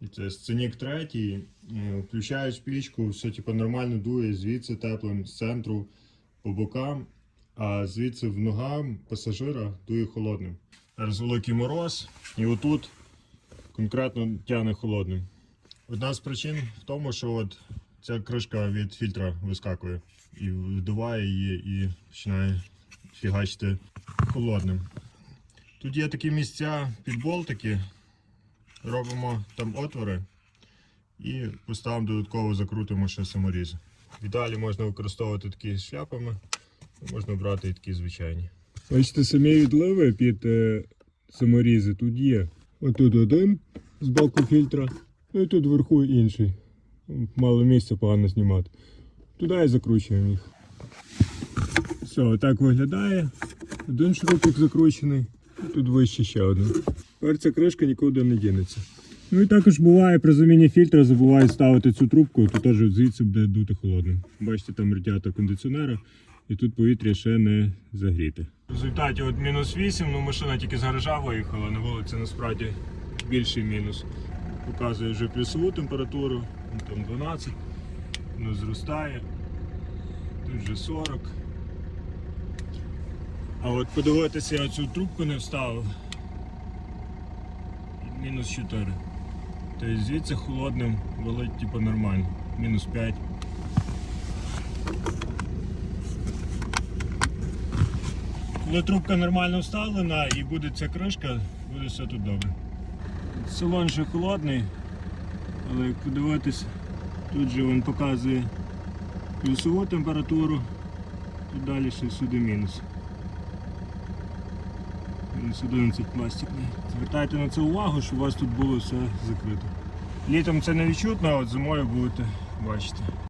І це сценік третій. Е, Включаєш пічку, все типу, нормально дує, звідси теплим, з центру по бокам, а звідси в ногам пасажира дує холодним. Зараз великий мороз, і отут конкретно тягне холодним. Одна з причин в тому, що от ця кришка від фільтра вискакує і вдуває її і починає фігачити холодним. Тут є такі місця під болтики, робимо там отвори і поставимо додатково закрутимо ще саморіз. В ідеалі можна використовувати такі з шляпами, можна брати і такі звичайні. Бачите, самі відливи під е, саморізи тут є. Отут один з боку фільтра, ну і тут вверху інший. Мало місця погано знімати. Туди і закручуємо їх. Все, так виглядає. Один шурупик закручений, і тут вище ще один. Тепер ця кришка нікуди не дінеться. Ну і також буває при заміні фільтра забувають ставити цю трубку, то теж звідси буде дути холодним. Бачите, там радіатор кондиціонера, і тут повітря ще не загріте. В результаті от мінус 8, ну машина тільки з гаража виїхала, на вулиці насправді більший мінус. Показує вже плюсову температуру, ну, там 12, ну зростає, тут вже 40. А от подивитися, я цю трубку не вставив. Мінус 4. Тобто звідси холодним валить типу нормально. Мінус 5. Коли трубка нормально вставлена і буде ця кришка, буде все тут добре. Салон ще холодний, але як подивитись, тут же він показує плюсову температуру, тут далі ще сюди мінус. Мінус 11 пластикний. Звертайте на це увагу, щоб у вас тут було все закрито. Літом це не відчутно, а от зимою будете бачити.